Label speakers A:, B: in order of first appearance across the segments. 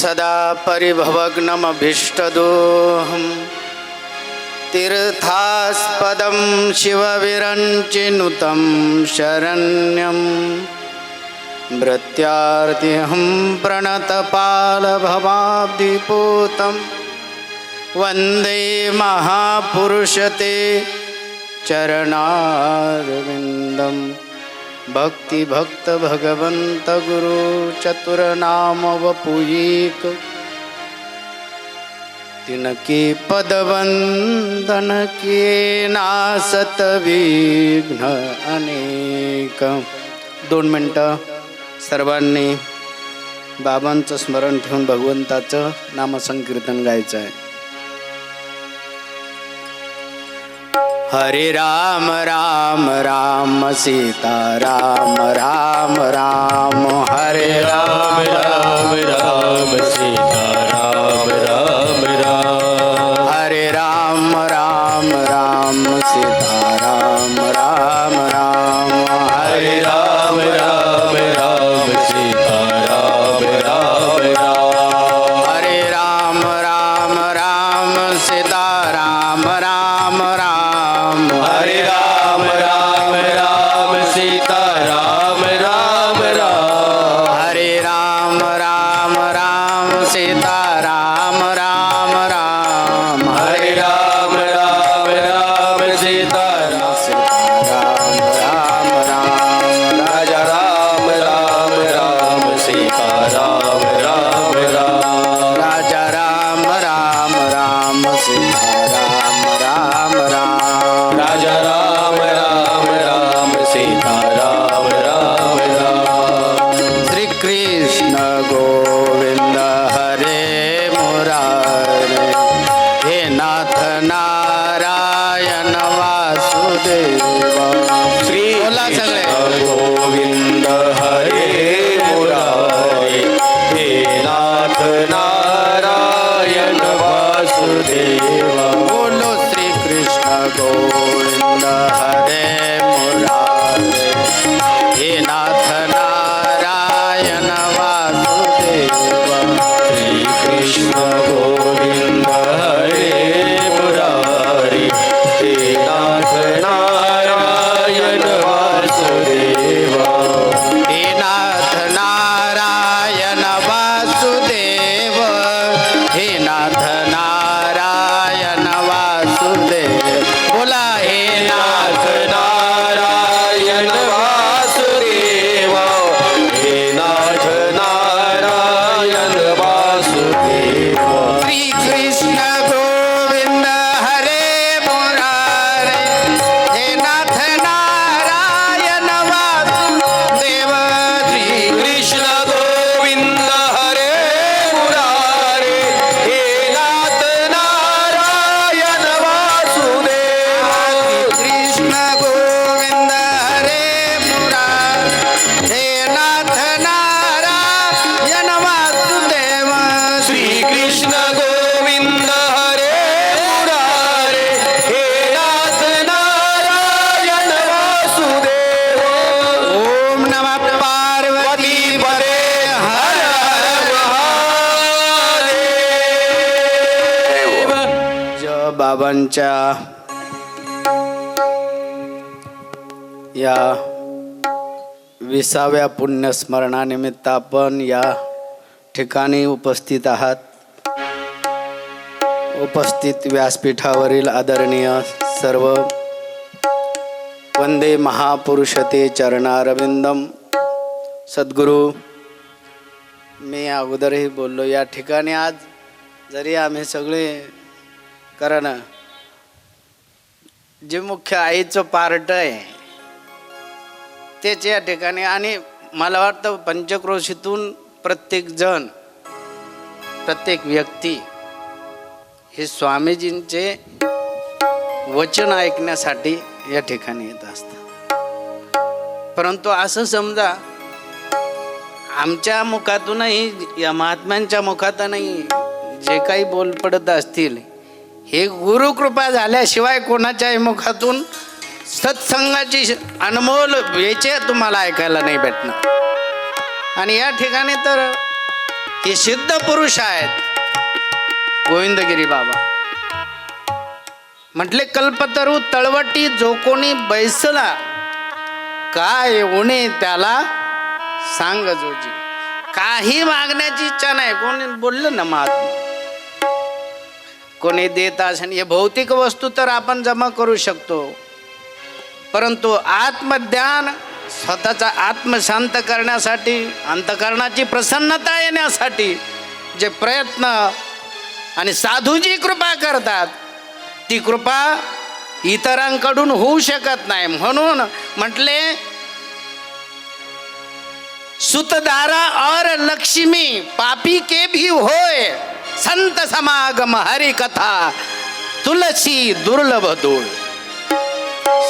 A: सदा परिभवग्नमभीष्टदोहं तीर्थास्पदं शिवविरञ्चिनुतं शरण्यं भृत्यार्तिहं प्रणतपालभवाब्धिपूतं। वन्दे महापुरुषते चरणारविन्दम्। भक्तिभक्त भगवंत गुरु चतुरनाम वपुयिक तिनके पदवंदन के नासत विघ्न अनेक। दोन मिनटं सर्वांनी बाबांचं स्मरण ठेवून भगवंताचं नामसंकीर्तन गायचं आहे. हरे राम राम राम सीता राम राम राम हरे राम
B: राम राम सीता राम राम राम।
A: हरे राम राम राम सीता राम राम go. बाबांच्या या विसाव्या पुण्यस्मरणानिमित्त आपण या ठिकाणी उपस्थित आहात. उपस्थित व्यासपीठावरील आदरणीय सर्व वंदे महापुरुषते चरणारविंदम. सद्गुरू मी अगोदरही बोललो या ठिकाणी आज जरी आम्ही सगळे कारण जे मुख्य आईचं पार्ट आहे तेच या ठिकाणी आणि मला वाटतं पंचक्रोशीतून प्रत्येकजण प्रत्येक व्यक्ती हे स्वामीजींचे वचन ऐकण्यासाठी या ठिकाणी येत असतात. परंतु असं समजा आमच्या मुखातूनही या महात्म्यांच्या मुखातूनही जे काही बोल पडत असतील हे गुरुकृपा झाल्याशिवाय कोणाच्याही मुखातून सत्संगाची अनमोल वेचे तुम्हाला ऐकायला नाही भेटणार. आणि या ठिकाणी तर हे सिद्ध पुरुष आहेत. गोविंदगिरी बाबा. म्हटले कल्पतरू तळवटी जो कोणी बैसला काय उणे त्याला सांग जोजी. काही मागण्याची इच्छा नाही. कोणी बोललं ना महात्मा? कोणी देत असेल हे भौतिक वस्तू तर आपण जमा करू शकतो. परंतु आत्मज्ञान स्वतःचा आत्मशांत करण्यासाठी अंतकरणाची प्रसन्नता येण्यासाठी जे प्रयत्न आणि साधूजी कृपा करतात ती कृपा इतरांकडून होऊ शकत नाही. म्हणून म्हटले सुतदारा और लक्ष्मी पापी के भी होय? संत समागम हरिकथा तुलसी दुर्लभ दूळ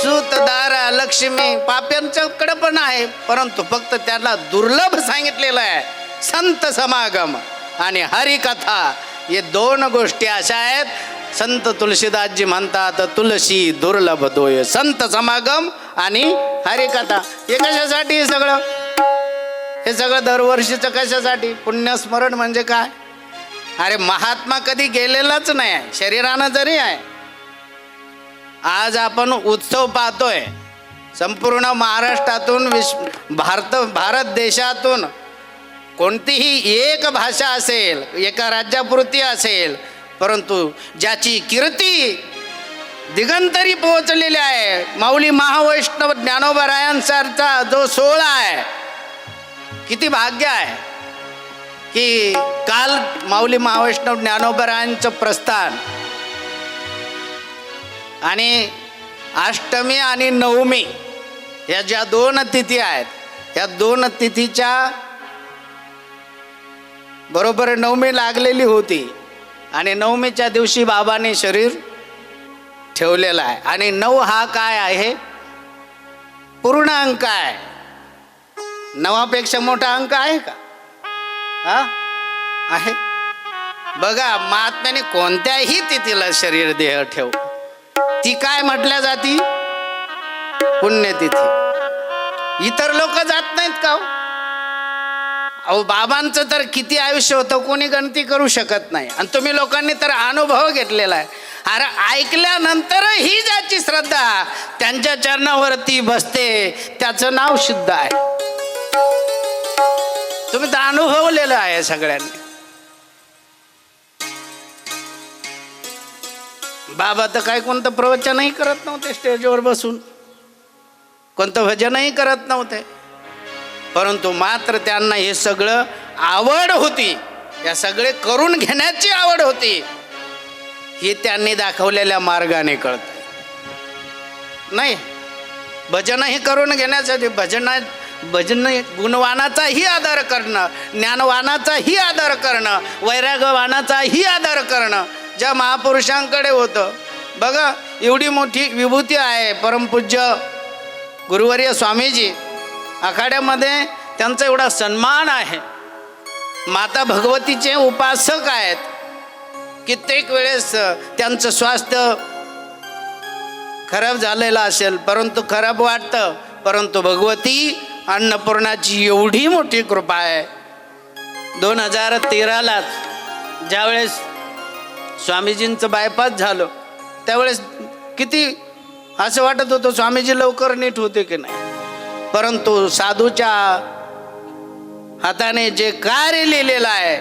A: सुतदारा लक्ष्मी पाप्यांच्याकडे पण आहे परंतु फक्त त्याला दुर्लभ सांगितलेलं आहे. संत समागम आणि हरिकथा हे दोन गोष्टी अशा आहेत. संत तुलसीदासजी म्हणतात तुलसी दुर्लभ दोय संत समागम आणि हरिकथा. हे कशासाठी हे सगळं? हे सगळं दरवर्षीचं कशासाठी? पुण्यस्मरण म्हणजे काय? अरे महात्मा कधी गेलेलाच नाही आहे. शरीरानं जरी आहे. आज आपण उत्सव पाहतोय. संपूर्ण महाराष्ट्रातून विश्व भारत भारत देशातून कोणतीही एक भाषा असेल एका राज्यापुरती असेल परंतु ज्याची कीर्ती दिगंतरी पोहोचलेली आहे. माऊली महावैष्णव ज्ञानोबरायांसारचा जो सोहळा आहे किती भाग्य आहे. की काल माऊली महावैष्णव ज्ञानोबरायांचं प्रस्थान. आणि अष्टमी आणि नवमी या ज्या दोन तिथी आहेत या दोन तिथीच्या बरोबर नवमी लागलेली होती आणि नवमीच्या दिवशी बाबाने शरीर ठेवलेलं आहे. आणि नऊ हा काय आहे? पूर्ण अंक आहे. नवापेक्षा मोठा अंक आहे का? हा? आहे? बघा महात्म्याने कोणत्याही तिथीला शरीर देह ठेव. ती काय म्हटल्या जाती? पुण्यतिथी. इतर लोक जात नाहीत का हो? अहो बाबांचं तर किती आयुष्य होतं कोणी गणती करू शकत नाही. आणि तुम्ही लोकांनी तर अनुभव घेतलेला आहे. अरे ऐकल्यानंतर ही ज्याची श्रद्धा त्यांच्या चरणावरती बसते त्याचं नाव शुद्ध आहे. तुम्ही तर अनुभवलेलं आहे सगळ्यांनी. बाबा तर काय कोणतं प्रवचनही करत नव्हते स्टेजवर बसून. कोणतं भजनही करत नव्हते. परंतु मात्र त्यांना हे सगळं आवड होती. या सगळे करून घेण्याची आवड होती. हे त्यांनी दाखवलेल्या मार्गाने कळत. नाही. भजनही करून घेण्यासाठी भजनात भजन गुणवानाचाही आदर करणं ज्ञानवानाचाही आदर करणं वैरागवानाचाही आदर करणं ज्या महापुरुषांकडे होतं. बघा एवढी मोठी विभूती आहे परमपूज्य गुरुवर्य स्वामीजी. आखाड्यामध्ये त्यांचा एवढा सन्मान आहे. माता भगवतीचे उपासक आहेत. कित्येक वेळेस त्यांचं स्वास्थ्य खराब झालेलं असेल परंतु खराब वाटतं परंतु भगवती अन्नपूर्णाची एवढी मोठी कृपा आहे. दोन हजार तेरालाच ज्यावेळेस स्वामीजींचं बायपास झालं त्यावेळेस किती असं वाटत होतं स्वामीजी लवकर नीट होते की नाही. परंतु साधूच्या हाताने जे कार्य लिहिलेलं आहे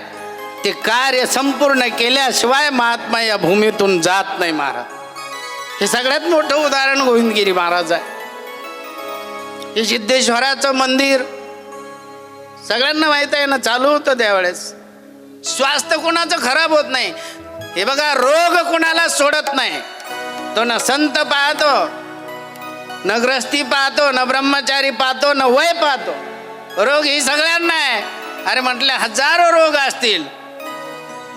A: ते कार्य संपूर्ण केल्याशिवाय महात्मा या भूमीतून जात नाही महाराज. हे सगळ्यात मोठं उदाहरण गोविंदगिरी महाराज आहे. हे सिद्धेश्वराचं मंदिर. सगळ्यांना माहीत आहे ना चालू होतं त्यावेळेस. स्वास्थ्य कुणाचं खराब होत नाही. हे बघा रोग कुणाला सोडत नाही. तो ना संत पाहतो न ग्रस्ती पाहतो न ब्रह्मचारी पाहतो न वय पाहतो. रोग ही सगळ्यांना आहे. अरे म्हटले हजारो रोग असतील.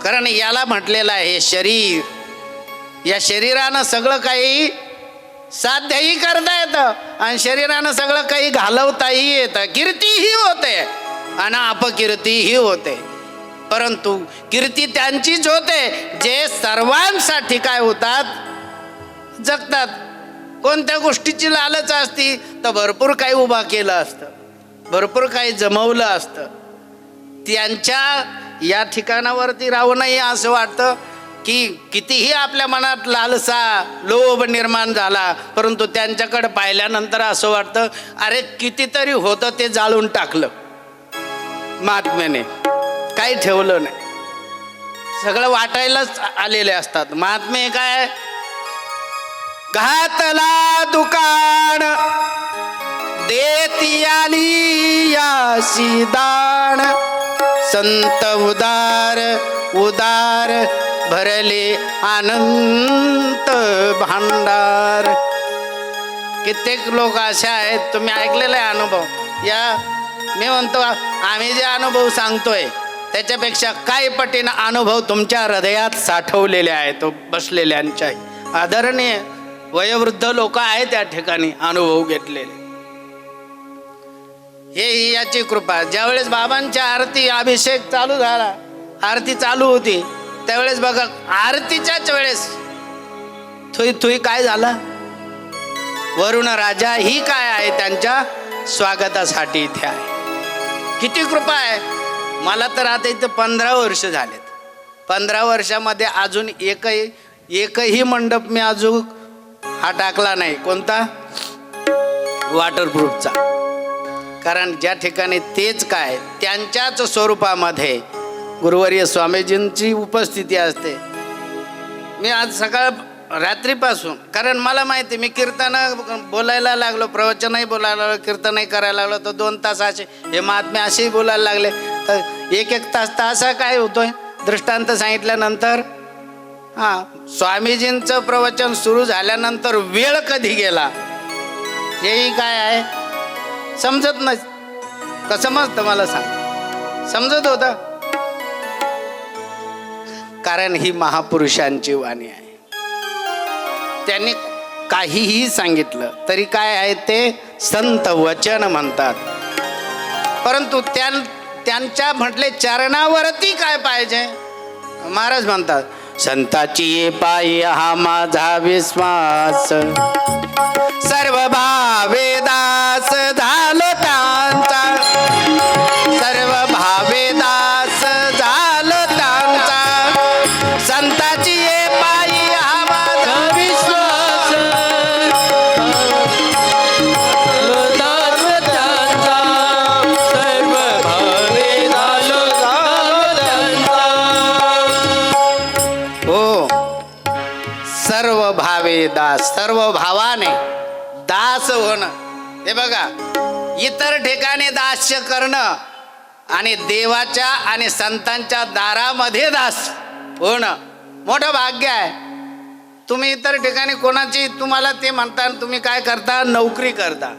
A: कारण याला म्हटलेलं आहे शरीर. या शरीरानं सगळं काही साध्यही करता येतं. आणि शरीरानं सगळं काही घालवताही येतं. कीर्तीही होते. आणि अपकीर्तीही होते. परंतु कीर्ती त्यांचीच होते जे सर्वांसाठी काय होतात? जगतात. कोणत्या गोष्टीची लालच असती? तर भरपूर काही उभा केलं असतं. भरपूर काही जमवलं असतं. त्यांच्या या ठिकाणावरती राहू नये असं वाटतं. की कितीही आपल्या मनात लालसा लोभ निर्माण झाला परंतु त्यांच्याकडे पाहिल्यानंतर असं वाटतं अरे कितीतरी होतं ते जाळून टाकलं. महात्म्याने काही ठेवलं नाही. सगळं वाटायलाच आलेले असतात. महात्मे काय? घातला दुकान देती आली यासी दाण. संत उदार उदार भरले अनंत भांडार. कित्येक लोक असे आहेत तुम्ही ऐकलेला आहे अनुभव. या मी म्हणतो आम्ही जे अनुभव सांगतोय त्याच्यापेक्षा काही पटीनं अनुभव तुमच्या हृदयात साठवलेले आहेत बसलेल्यांच्या आदरणीय वयोवृद्ध लोक आहेत त्या ठिकाणी अनुभव घेतलेले. हे ही याची कृपा. ज्यावेळेस बाबांच्या आरती अभिषेक चालू झाला आरती चालू होती त्यावेळेस बघा आरतीच्याच वेळेस. थुई थुई काय झाला? वरुण राजा ही काय आहे? त्यांच्या स्वागतासाठी इथे आहे. किती कृपा आहे? मला तर आता इथं पंधरा वर्ष झालेत. पंधरा वर्षामध्ये अजून एकही एकही मंडप मी अजून हा टाकला नाही. कोणता? वॉटरप्रूफचा कारण ज्या ठिकाणी तेच काय त्यांच्याच स्वरूपामध्ये गुरुवर्य स्वामीजींची उपस्थिती असते. मी आज सकाळ रात्रीपासून कारण मला माहिती मी कीर्तन बोलायला लागलो प्रवचनही बोलायला लागलो कीर्तनही करायला लागलो तर दोन तास असे हे महात्मे असेही बोलायला लागले. तर एक एक तास तासा काय होतोय? दृष्टांत सांगितल्यानंतर हां स्वामीजींचं प्रवचन सुरू झाल्यानंतर वेळ कधी गेला? हेही काय आहे? समजत नाही. कसं समजतं मला सांग. समजत होतं? कारण ही महापुरुषांची वाणी आहे. त्यांनी काहीही सांगितलं तरी काय आहे ते संत वचन म्हणतात. परंतु त्यां त्यांच्या म्हटले चरणावरती काय पाहिजे? महाराज म्हणतात संताची पायी हा माझा विश्वास. सर्व भावेदा बघा इतर ठिकाणी दास्य करणं आणि देवाच्या आणि संतांच्या दारामध्ये दास होणं मोठं भाग्य आहे. तुम्ही इतर ठिकाणी कोणाची तुम्हाला ते म्हणता तुम्ही काय करता? नोकरी करता.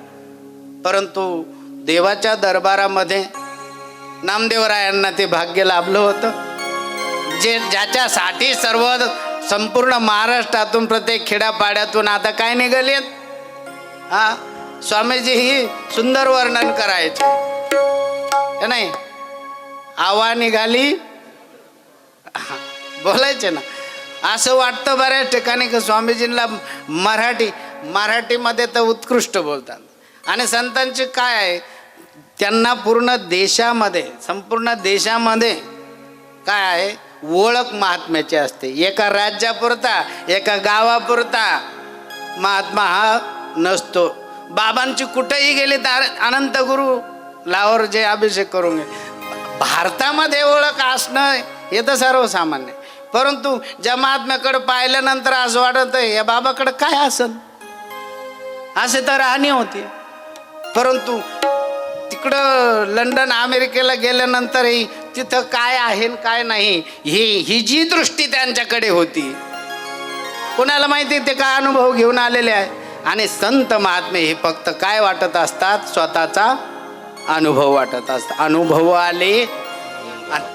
A: परंतु देवाच्या दरबारामध्ये नामदेवरायांना ते भाग्य लाभलं होतं. जे ज्याच्यासाठी सर्व संपूर्ण महाराष्ट्रातून प्रत्येक खेड्यापाड्यातून आता काय निघालेत? हा? स्वामीजी ही सुंदर वर्णन करायचे. नाही? आवा निघाली. बोलायचे ना. असं वाटतं बऱ्याच ठिकाणी की स्वामीजींना मराठी मराठीमध्ये तर उत्कृष्ट बोलतात. आणि संतांची काय आहे? त्यांना पूर्ण देशामध्ये संपूर्ण देशामध्ये काय आहे? ओळख महात्म्याची असते. एका राज्यापुरता एका गावापुरता महात्मा हा नसतो. बाबांची कुठेही गेली तर अनंत गुरु लाहोर जे अभिषेक करून गेले भारतामध्ये ओळख असणं हे तर सर्वसामान्य परंतु ज्या महात्म्याकडे पाहिल्यानंतर असं वाटत या बाबाकडे काय असल? असे तर राहणी होती. परंतु तिकडं लंडन अमेरिकेला गेल्यानंतरही तिथं काय आहे काय नाही ही ही जी दृष्टी त्यांच्याकडे होती. कोणाला माहिती ते काय अनुभव घेऊन आलेले आहे? आणि संत महात्मे हे फक्त काय वाटत असतात? स्वतःचा अनुभव वाटत असतात. अनुभव आले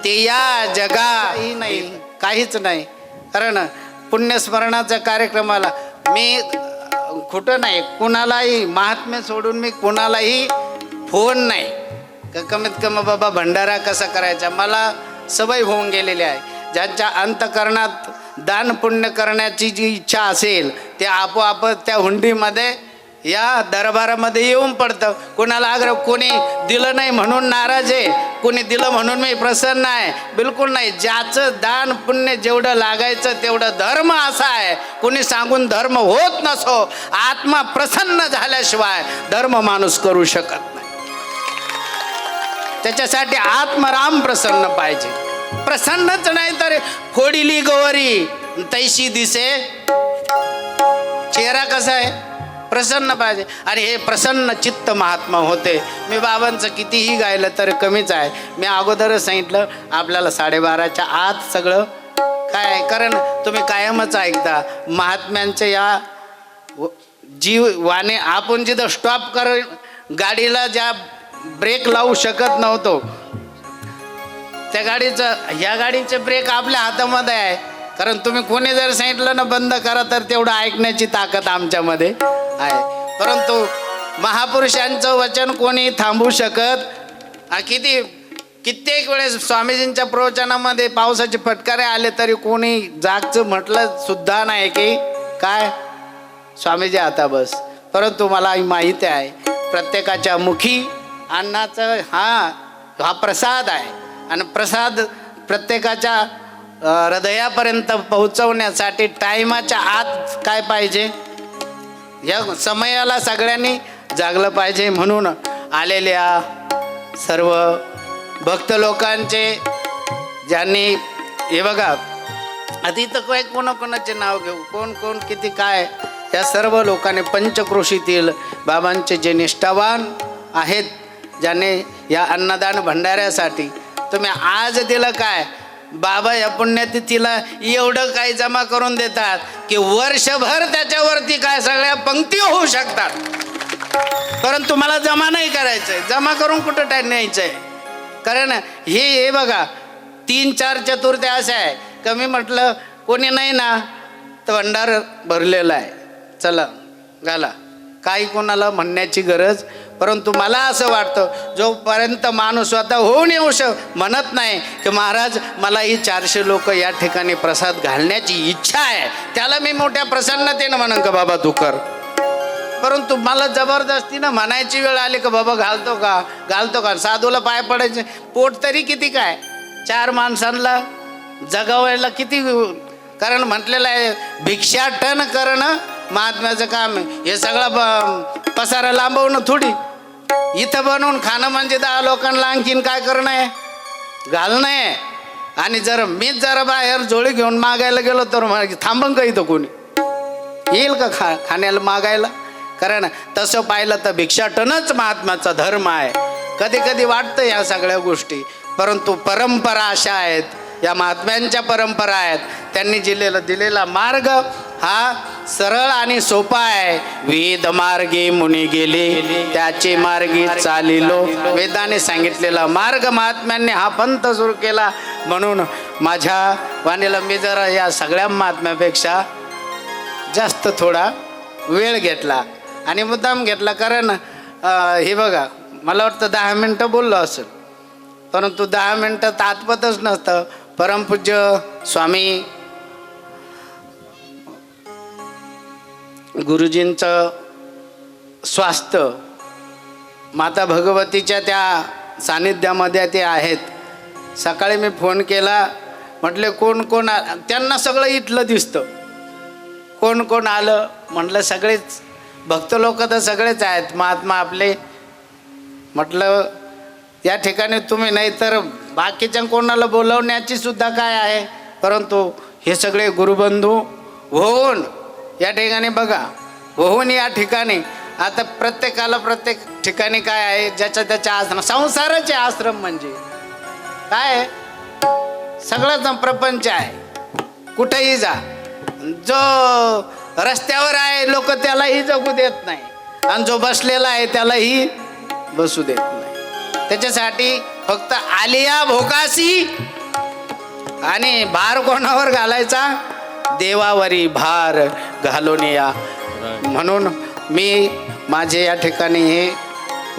A: ते या जगाही नाही. काहीच नाही. कारण पुण्यस्मरणाच्या कार्यक्रमाला मी कुठं नाही कुणालाही महात्म्य सोडून मी कुणालाही फोन नाही. कमीत कमी बाबा भंडारा कसा करायचा? मला सवय होऊन गेलेली आहे. ज्यांच्या अंतकरणात दान पुण्य करण्याची जी इच्छा असेल ते आपोआप त्या हुंडीमध्ये या दरबारामध्ये येऊन पडतं. कोणाला आग्रह कोणी दिलं नाही म्हणून नाराज आहे कोणी दिलं म्हणून मी प्रसन्न आहे बिलकुल नाही. ज्याचं दान पुण्य जेवढं लागायचं तेवढं धर्म असा आहे. कोणी सांगून धर्म होत नसो आत्मा प्रसन्न झाल्याशिवाय धर्म माणूस करू शकत नाही. त्याच्यासाठी आत्मराम प्रसन्न पाहिजे. प्रसन्नच नाही तर फोडिली गोवरी तैशी दिसे. चेहरा कसा आहे? प्रसन्न पाहिजे. आणि हे प्रसन्न चित्त महात्मा होते. मी बाबांचं कितीही गायलं तर कमीच आहे. मी अगोदरच सांगितलं आपल्याला साडेबाराच्या आत सगळं काय आहे? कारण तुम्ही कायमच ऐकता. महात्म्यांच्या या जीव वाने आपण जिथं स्टॉप कर गाडीला ज्या ब्रेक लावू शकत नव्हतो त्या गाडीचं ह्या गाडीचे ब्रेक आपल्या हातामध्ये आहे. कारण तुम्ही कोणी जर सांगितलं ना बंद करा तर तेवढं ऐकण्याची ताकद आमच्यामध्ये आहे. परंतु महापुरुषांचं वचन कोणी थांबवू शकत? किती कित्येक वेळेस स्वामीजींच्या प्रवचनामध्ये पावसाचे फटकारे आले तरी कोणी जागचं म्हटलं सुद्धा नाही की काय? स्वामीजी आता बस. परंतु मला माहिती आहे प्रत्येकाच्या मुखी अन्नाचं हा हा प्रसाद आहे. आणि प्रसाद प्रत्येकाच्या हृदयापर्यंत पोहोचवण्यासाठी टायमाच्या आत काय पाहिजे? या समयाला सगळ्यांनी जागलं पाहिजे म्हणून आलेल्या सर्व भक्त लोकांचे ज्यांनी हे बघा आधी तर काय कोणाकोणाचे नाव घेऊ? कोण कोण किती काय? या सर्व लोकांनी पंचक्रोशीतील बाबांचे जे निष्ठावान आहेत ज्याने या अन्नदान भंडाऱ्यासाठी तुम्ही आज तिला काय? बाबा या पुण्यतिथीला एवढं काय जमा करून देतात की वर्षभर त्याच्यावरती काय सगळ्या पंक्ती होऊ शकतात. परंतु मला जमा नाही करायचंय. जमा करून कुठं टाईम न्यायचंय? कारण हे हे बघा तीन चार चतुर्थी असे आहे. कमी म्हटलं कोणी नाही ना तर भंडार भरलेला आहे. चला घाला. काही कोणाला म्हणण्याची गरज परंतु मला असं वाटतं जोपर्यंत माणूस स्वतः होऊन येऊ शक म्हणत नाही की महाराज मला ही चारशे लोक या ठिकाणी प्रसाद घालण्याची इच्छा आहे. त्याला मी मोठ्या प्रसन्नतेनं म्हणन का बाबा तू कर. परंतु मला जबरदस्तीनं म्हणायची वेळ आली का बाबा घालतो का? घालतो का? साधूला पाय पडायचे. पोट तरी किती काय? चार माणसांना जगावायला किती कारण म्हटलेलं आहे भिक्षाटन करणं महात्म्याचं काम हे सगळं ब- पसारा लांबवणं थोडी. इथं बनवून खाणं म्हणजे दहा लोकांना आणखीन काय करणं आहे? घालणं आहे. आणि जर मीच जरा बाहेर जोडी घेऊन मागायला गेलो तर मग थांबन का इथं कोणी? येईल का खा खाण्याला मागायला? कारण तसं पाहिलं तर भिक्षाटनच महात्माचा धर्म आहे. कधी कधी वाटतं या सगळ्या गोष्टी. परंतु परंपरा अशा आहेत. या महात्म्यांच्या परंपरा आहेत. त्यांनी दिलेला दिलेला मार्ग हा सरळ आणि सोपा आहे. वेद मार्गे मुनी गेले त्याचे मार्गे चालिलो. वेदाने सांगितलेला मार्ग महात्म्यांनी हा पंथ सुरू केला. म्हणून माझ्या वाणीला मी जरा या सगळ्या महात्म्यापेक्षा जास्त थोडा वेळ घेतला आणि मुद्दाम घेतला. कारण हे बघा मला वाटतं दहा मिनटं बोललो असेल. परंतु दहा मिनटं तात्पतच नसतं. परमपूज्य स्वामी गुरुजींचं स्वास्थ्य माता भगवतीच्या त्या सानिध्यामध्ये ते आहेत. सकाळी मी फोन केला म्हटले कोण कोण आ त्यांना सगळं इथलं दिसतं. कोण कोण आलं? म्हटलं सगळेच भक्त लोक तर सगळेच आहेत महात्मा आपले. म्हटलं या ठिकाणी तुम्ही नाही तर बाकीच्या कोणाला बोलवण्याची सुद्धा काय आहे? परंतु हे सगळे गुरुबंधू होऊन या ठिकाणी बघा. होऊन या ठिकाणी. आता प्रत्येकाला प्रत्येक ठिकाणी काय आहे? ज्याच्या त्याच्या आश्रम संसाराचे आश्रम म्हणजे. काय सगळंच प्रपंच आहे. कुठेही जा. जो रस्त्यावर आहे लोक त्यालाही जगू देत नाही. आणि जो बसलेला आहे त्यालाही बसू देत नाही. त्याच्यासाठी फक्त आलिया भोकासी आणि भार कोणावर घालायचा? देवावरी भार घालून या. म्हणून मी माझे या ठिकाणी हे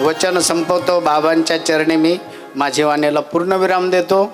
A: वचन संपवतो. बाबांच्या चरणी मी माझी वाणीला पूर्णविराम देतो.